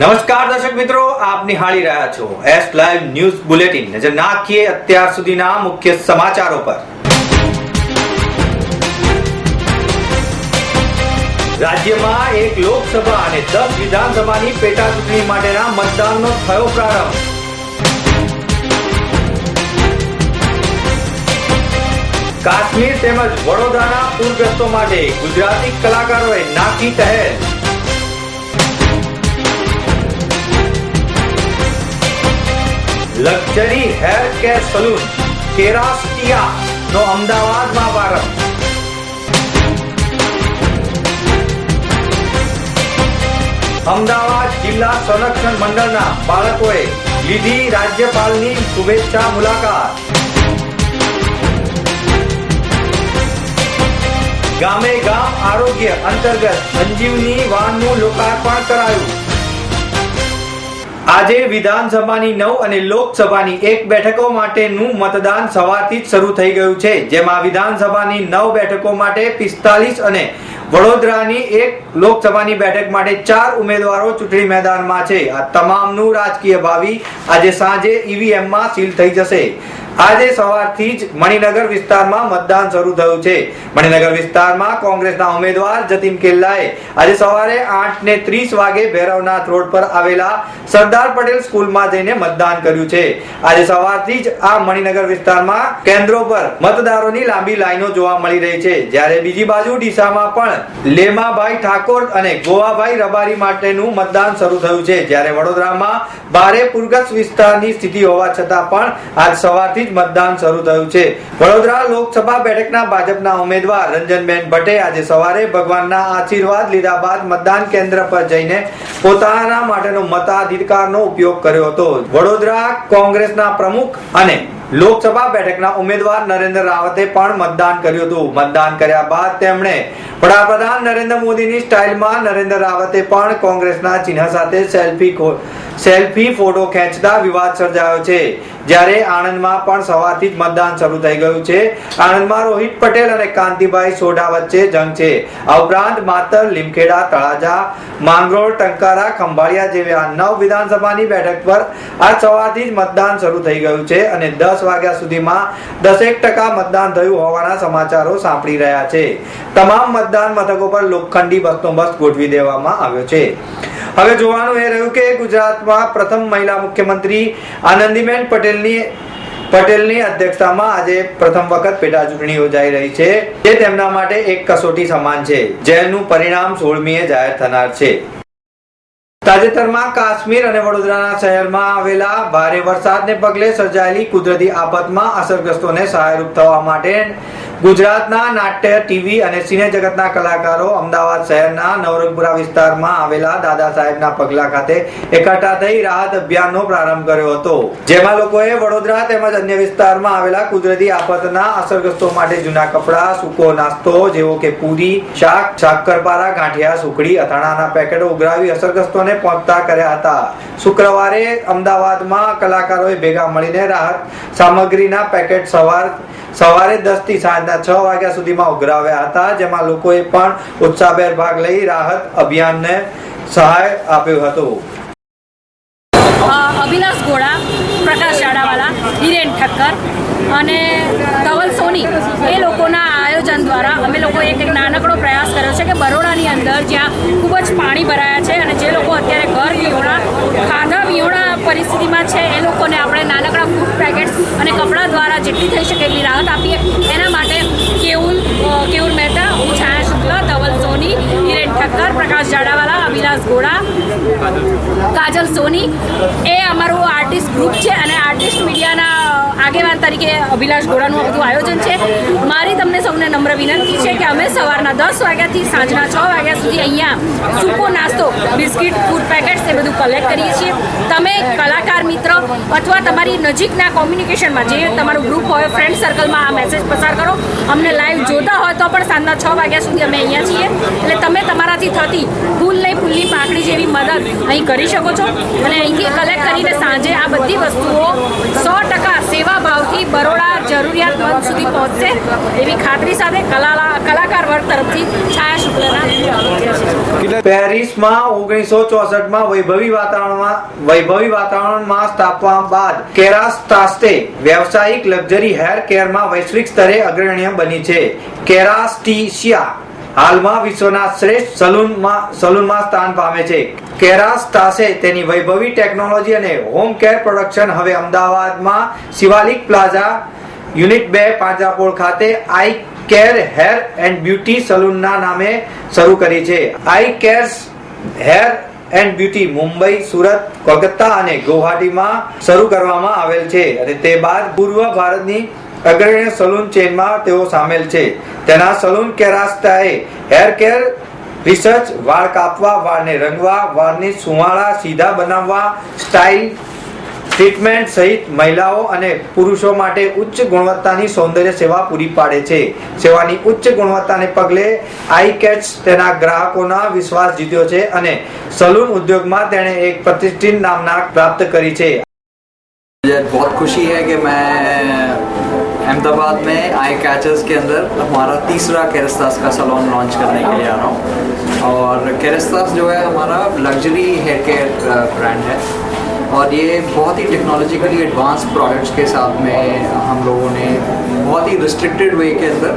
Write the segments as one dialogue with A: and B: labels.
A: નમસ્કાર દર્શક મિત્રો, આપ નિહાળી રહ્યા છો એસ લાઈવ ન્યૂઝ બુલેટિન નજર નાખીએ અત્યાર સુધીના મુખ્ય સમાચારો પર. રાજ્યમાં એક લોકસભા અને દસ વિધાનસભાની પેટા ચૂંટણી માટેના મતદાનનો થયો પ્રારંભ. કાશ્મીર તેમજ વડોદરાના પૂરગ્રસ્તો માટે ગુજરાતી કલાકારોએ નાખી તહેર luxury hair care salon Kerastase નો અમદાવાદમાં પ્રારંભ અમદાવાદ જિલ્લા સંરક્ષણ મંડળના બાળકોએ લીધી રાજ્યપાલની શુભેચ્છા મુલાકાત. ગામે ગામ આરોગ્ય અંતર્ગત સંજીવની વાનનું લોકાર્પણ કરાયું. આજે વિધાનસભાની નવ અને લોકસભાની એક બેઠકો માટેનું મતદાન સવારથી જ શરૂ થઈ ગયું છે, જેમાં વિધાનસભાની નવ બેઠકો માટે પિસ્તાલીસ અને વડોદરાની એક લોકસભાની બેઠક માટે ચાર ઉમેદવારો ચૂંટણી મેદાનમાં છે. આ તમામનું રાજકીય ભાવિ આજે સાંજે ઈવીએમમાં સીલ થઈ જશે. આજે સવારથી જ મણિનગર વિસ્તારમાં મતદાન શરૂ થયું છે. મણિનગર વિસ્તારમાં કોંગ્રેસના ઉમેદવાર જતીન કેલ્લાએ આજે સવારે આઠ ને ત્રીસ વાગે ભૈરવનાથ રોડ પર આવેલા સરદાર પટેલ સ્કૂલમાં જઈને મતદાન કર્યું છે. આજે સવારથી જ આ મણિનગર વિસ્તારમાં કેન્દ્રો પર મતદારોની લાંબી લાઈનો જોવા મળી રહી છે. જ્યારે બીજી બાજુ ડીસામાં પણ લેમાભાઈ ઠાકોર અને ગોવાભાઈ રબારી માટેનું મતદાન શરૂ થયું છે. જ્યારે વડોદરામાં ભારે પૂરગ્રસ્ત વિસ્તારની સ્થિતિ હોવા છતાં પણ આજ સવારથી મતદાન શરૂ થયું છે. વડોદરા લોકસભા બેઠકના ભાજપના ઉમેદવાર રંજનબેન ભટ્ટે આજે સવારે ભગવાનના આશીર્વાદ લીધા બાદ મતદાન કેન્દ્ર પર જઈને પોતાના માટેનો મતાધિકારનો ઉપયોગ કર્યો હતો. વડોદરા કોંગ્રેસના પ્રમુખ અને લોકસભા બેઠકના ઉમેદવાર નરેન્દ્ર રાવતે પણ મતદાન કર્યું હતું. મતદાન કર્યા બાદ તેમણે વડાપ્રધાન નરેન્દ્ર મોદીની સ્ટાઇલમાં નરેન્દ્ર રાવતે પણ કોંગ્રેસના ચિહ્ન સાથે સેલ્ફી સેલ્ફી, ફોટો ખેંચતા વિવાદ સર્જાયો છે. જ્યારે આણંદમાં પણ સવારથી જ મતદાન શરૂ થઈ ગયું છે. આણંદમાં રોહિત પટેલ અને કાંતિભાઈ સોઢા વચ્ચે જંગ છે. આ ઉપરાંત માતર, લીમખેડા, તળાજા, માંગરોળ, ટંકારા, ખંભાળિયા જેવી આ નવ વિધાનસભાની બેઠક પર આજ સવારથી જ મતદાન શરૂ થઈ ગયું છે અને દસ વાગ્યા સુધીમાં દસેક ટકા મતદાન થયું હોવાના સમાચારો સાંપડી રહ્યા છે. તમામ મતદાન મથકો પર લોખંડી બંદોબસ્ત ગોઠવી દેવામાં આવ્યો છે. હવે જોવાનું એ રહ્યું કે ગુજરાતમાં પ્રથમ મહિલા મુખ્યમંત્રી આનંદીબેન પટેલની પટેલની અધ્યક્ષતામાં આજે પ્રથમ વખત પેટા ચૂંટણી યોજાઈ રહી છે. જે તેમના માટે એક કસોટી સમાન છે. જેનું પરિણામ સોળમીએ જાહેર થનાર છે. તાજેતરમાં કાશ્મીર અને વડોદરાના શહેરમાં આવેલા ભારે વરસાદને પગલે સર્જાયેલી કુદરતી આફતમાં અસરગ્રસ્તોને સહાયરૂપ થવા માટે ગુજરાતના નાટ્ય, ટીવી અને સિને જગતના કલાકારો અમદાવાદ શહેરના નવરંગપુરા વિસ્તારમાં આવેલા દાદા સાહેબના પગલા ખાતે એકઠા થઈ રાહત અભિયાનનો પ્રારંભ કર્યો હતો. જેમાં લોકોએ વડોદરા તેમજ અન્ય વિસ્તારમાં આવેલા કુદરતી આફતના અસરગ્રસ્તો માટે જૂના કપડાં, સૂકો નાસ્તો જેવો કે પૂરી, શાક શાકરપારા ગાંઠિયા, સુખડી, અથાણાના પેકેટો ઉઘરાવી અસરગ્રસ્તોને પહોંચતા કર્યા હતા. શુક્રવારે અમદાવાદમાં કલાકારોએ ભેગા મળીને રાહત સામગ્રીના પેકેટ, સવાર સવારે દસથી સાંજના છ વાગ્યા સુધીમાં ઉઘરાવ્યા હતા, જેમાં લોકોએ પણ ઉત્સાહભેર ભાગ લઈ રાહત અભિયાનને સહાય આપ્યો હતો.
B: અવિનાશ ગોળા પ્રકાશ શાળાવાલા, હિરેન ઠક્કર અને ધવલ સોની એ લોકોના આયોજન દ્વારા અમે લોકો એક નાનકડો પ્રયાસ કર્યો છે કે બરોડાની અંદર જ્યાં ખૂબ જ પાણી ભરાયા છે અને જે લોકો અત્યારે ઘર વિહોણા ખાધા વિહોણા પરિસ્થિતિમાં છે એ લોકોને આપણે નાનકડા ફૂડ પેકેટ્સ અને કપડાં દ્વારા જેટલી થઈ શકે એટલી રાહત આપીએ. એના માટે કેઉલ અ, મહેતા હું છાયા શુક્લા ધવલ સોની હિરેન ઠક્કર પ્રકાશ જાડાવાલા અવિલાસ ગોળા કાજલ સોની. એ અમારું આર્ટિસ્ટ ગ્રુપ છે અને આર્ટિસ્ટ મીડિયાના આગેવાન તરીકે અભિલાષ ગોળાનું બધું આયોજન છે. મારી તમને સૌને નમ્ર વિનંતી છે કે અમે સવારના દસ વાગ્યાથી સાંજના છ વાગ્યા સુધી અહીંયા સૂકો નાસ્તો, બિસ્કિટ, ફૂડ પેકેટ્સ એ બધું કલેક્ટ કરીએ છીએ. તમે કલાકાર, મિત્ર અથવા તમારી નજીકના કોમ્યુનિકેશનમાં જે તમારું ગ્રુપ હોય ફ્રેન્ડ સર્કલમાં આ મેસેજ પસાર કરો. અમને લાઈવ જોતા હોય તો પણ સાંજના છ વાગ્યા સુધી અમે અહીંયા છીએ. એટલે તમે તમારાથી થતી ફૂલ નહીં ફૂલની પાકડી જેવી મદદ અહીં કરી શકો છો. અને અહીંથી કલેક્ટ કરીને સાંજે આ બધી વસ્તુઓ જરૂરિયાતમંદ સુધી પહોંચશે એવી ખાતરી સાથે કલાકાર વર્ગ તરફથી છાયા શુક્લના
A: પેરિસમાં ઓગણીસો ચોસઠમાં વૈભવી વાતાવરણમાં વૈભવી વાતાવરણમાં સ્થાપવા બાદ કેરાસ્ટાસ્ટે વ્યવસાયિક લક્ઝરી હેર કેરમાં વૈશ્વિક સ્તરે અગ્રણીય બની છે. કેરાસ્ટીશિયા હાલમાં વિશ્વના શ્રેષ્ઠ સલૂનમાં સલૂનમાં સ્થાન પામે છે. કેરાસ્ટાસે તેની વૈભવી ટેકનોલોજી અને હોમ કેર પ્રોડક્શન હવે અમદાવાદમાં શિવાલિક પ્લાઝા યુનિટ બે પાંજરાપોળ ખાતે I care hair and beauty સલૂનના નામે શરૂ કરી છે. I care hair and beauty Mumbai, Surat, Kolkata અને ગુવાહાટીમાં શરૂ કરવામાં આવેલ છે અને તે બાદ પૂર્વ ભારતની અગ્રણી સલૂન ચેનમાં તેઓ સામેલ છે. તેના સલૂન કેરાસ્ટાએ હેર કેર, રિસર્ચ, વાળ કાપવા, વાળને રંગવા, વાળની સુવાળા, સીધા બનાવવા, સ્ટાઇલ ટ્રીટમેન્ટ સહિત મહિલાઓ અને પુરુષો માટે ઉચ્ચ ગુણવત્તાની સૌંદર્ય સેવા પૂરી પાડે છે સેવાની ઉચ્ચ ગુણવત્તાને પગલે આઈ કેટ્સ તેના ગ્રાહકોના વિશ્વાસ જીત્યો છે અને સલૂન ઉદ્યોગમાં તેણે એક પ્રતિષ્ઠિત નામના પ્રાપ્ત કરી છે
C: मुझे बहुत खुशी है कि मैं अहमदाबाद में आई कैचर्स के अंदर हमारा तीसरा केरस्तास का सलोन लॉन्च करने के लिए आ रहा हूँ और केरस्तास जो है हमारा लग्जरी हेयर केयर ब्रांड है اور یہ بہت ہی ٹیکنالوجیکلی ایڈوانس پروڈکٹس کے ساتھ میں ہم لوگوں نے بہت ہی ریسٹرکٹیڈ وے کے اندر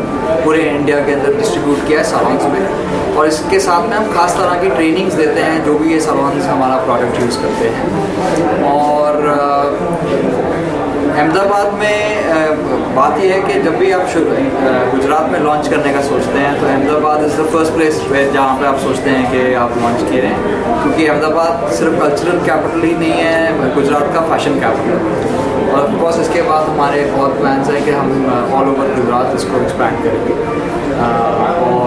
C: پورے انڈیا کے اندر ڈسٹریبیوٹ کیا ہے سالونس میں۔ اور اس کے ساتھ میں ہم خاص طرح کی ٹریننگز دیتے ہیں جو بھی یہ سالونس ہمارا پروڈکٹ یوز کرتے ہیں۔ اور احمد آباد میں بات یہ ہے کہ جب بھی آپ گجرات میں لانچ کرنے کا سوچتے ہیں، تو احمد آباد از دا فرسٹ پلیس ہے جہاں پہ آپ سوچتے ہیں کہ آپ لانچ کیے ہیں۔ کیونکہ احمد آباد صرف کلچرل کیپٹل ہی نہیں ہے، گجرات کا فیشن کیپٹل اور آف کورس اس کے بعد ہمارے بہت پلانس ہیں کہ ہم آل اوور گجرات اس کو ایکسپینڈ کریں۔ گے اور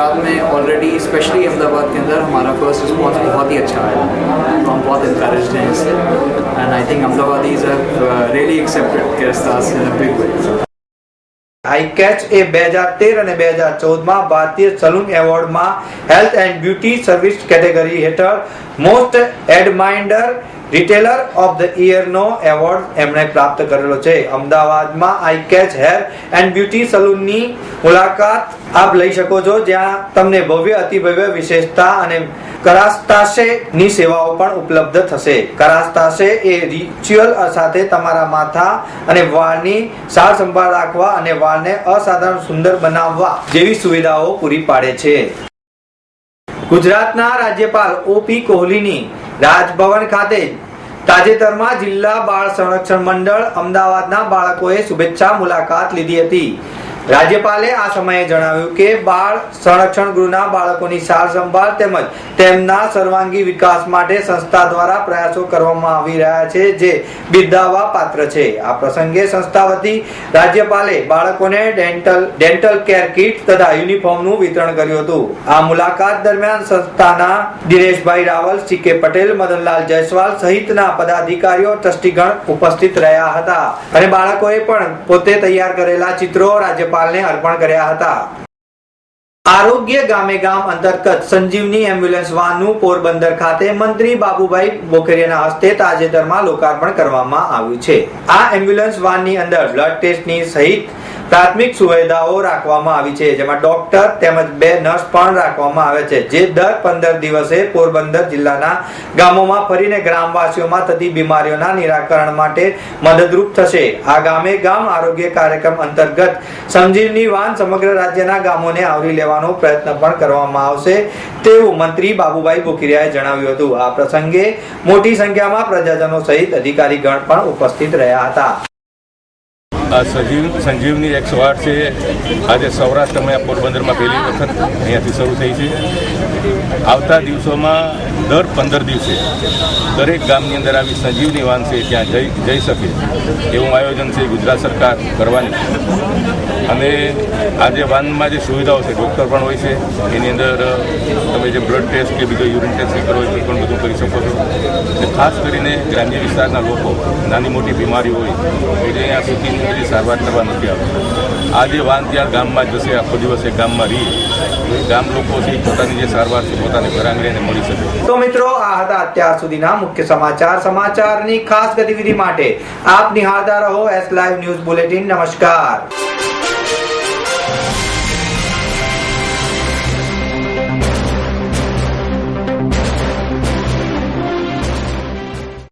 C: गुजरात में ऑलरेडी स्पेशली अहमदाबाद के अंदर हमारा फर्स्ट रिस्पॉन्स बहुत ही अच्छा आया तो हम बहुत इंकरेज हैं इससे and I think Ahmedabadis have really accepted केरस्तास in a big way
A: I catch એ બે હજાર તેર અને બે હજાર ચૌદમાં ભારતીય salon એવોર્ડમાં health and beauty service category હેઠળ મોસ્ટ એડમાઇન્ડર retailer of the યરનો એવોર્ડ એમણે પ્રાપ્ત કરેલો છે. અમદાવાદમાં I catch hair and beauty સલૂનની મુલાકાત આપ લઈ શકો છો, જ્યાં તમને ભવ્ય, અતિભવ્ય વિશેષતા અને કરાસ્તાશે ની સેવાઓ પણ ઉપલબ્ધ થશે. કરાસ્તાશે એ રિચ્યુઅલ સાથે તમારા માથા અને વાળની સાર સંભાળ રાખવા અને વાળને અસાધારણ સુંદર બનાવવા જેવી સુવિધાઓ પૂરી પાડે છે. ગુજરાતના રાજ્યપાલ ઓપી કોહલીની રાજભવન ખાતે તાજેતરમાં જિલ્લા બાળ સંરક્ષણ મંડળ અમદાવાદના બાળકોએ શુભેચ્છા મુલાકાત લીધી હતી. રાજ્યપાલે આ સમયે જણાવ્યું કે બાળ સંરક્ષણ ગૃહના બાળકોની સાર સંભાળ તેમજ તેમના સર્વાંગી વિકાસ માટે સંસ્થા દ્વારા પ્રયાસો કરવામાં આવી રહ્યા છે, જે બિરદાવવા પાત્ર છે. આ પ્રસંગે સંસ્થા વતી રાજ્યપાલે બાળકોને ડેન્ટલ ડેન્ટલ કેર કિટ તથા યુનિફોર્મનું વિતરણ કર્યું હતું. આ મુલાકાત દરમિયાન સંસ્થાના દિનેશભાઈ રાવલ, સી કે પટેલ, મદનલાલ જયસ્વાલ સહિતના પદાધિકારીઓ, ટ્રસ્ટીગણ ઉપસ્થિત રહ્યા હતા. અને બાળકોએ પણ પોતે તૈયાર કરેલા ચિત્રો રાજ્યપાલને અર્પણ કર્યા હતા. આરોગ્ય ગામે ગામ અંતર્ગત સંજીવની એમ્બ્યુલન્સ વાનનું પોરબંદર ખાતે મંત્રી બાબુભાઈ બોખેરિયાના હસ્તે તાજેતરમાં લોકાર્પણ કરવામાં આવ્યું છે. આ એમ્બ્યુલન્સ વાનની અંદર બ્લડ ટેસ્ટની સહિત પ્રાથમિક સુવિધાઓ રાખવામાં આવી છે, જેમાં ડોક્ટર તેમજ બે નર્સ પણ રાખવામાં આવે છે, જે દર પંદર દિવસે પોરબંદર જિલ્લાના ગામોમાં ફરીને ગ્રામવાસીઓમાં થતી બીમારીઓના નિરાકરણ માટે મદદરૂપ થશે. આ ગામે ગામ આરોગ્ય કાર્યક્રમ અંતર્ગત સંજીવની વાન સમગ્ર રાજ્યના ગામોને આવરી લેવાનો પ્રયત્ન પણ કરવામાં આવશે તેવું મંત્રી બાબુભાઈ બોકીરિયાએ જણાવ્યું હતું. આ પ્રસંગે મોટી સંખ્યામાં પ્રજાજનો સહિત અધિકારીગણ પણ ઉપસ્થિત રહ્યા હતા.
D: આ સજીવ સંજીવની એકસો આઠ છે. આજે સૌરાષ્ટ્રમાં પોરબંદરમાં પહેલી વખત અહીંયાથી શરૂ થઈ છે. આવતા દિવસોમાં દર પંદર દિવસે દરેક ગામની અંદર આવી સંજીવની વાન છે, ત્યાં જઈ જઈ શકે. એવું આયોજન છે ગુજરાત સરકાર કરવાની. અને આ જે વાનમાં જે સુવિધાઓ છે ડૉક્ટર પણ હોય છે, એની અંદર તમે જે બ્લડ ટેસ્ટ કે બીજો યુરિન ટેસ્ટ કરો એ પણ બધું કરી શકો છો. અને ખાસ કરીને ગ્રામ્ય વિસ્તારના લોકો, નાની મોટી બીમારી હોય એટલે અહીંયા સુધી સારવાર કરવા નથી આવતા. આજે વાન ત્યાં ગામમાં જશે આખો દિવસ એ ગામમાં રહી. ગામ લોકો છે પોતાની જે સારવાર છે, પોતાની ઘરાંગણે મળી શકે.
A: તો મિત્રો, આ હતા અત્યાર સુધીના મુખ્ય સમાચાર, સમાચારની ખાસ ગતિવિધિ માટે આપ નિહાળતા રહો એસ લાઈવ ન્યૂઝ બુલેટિન. નમસ્કાર.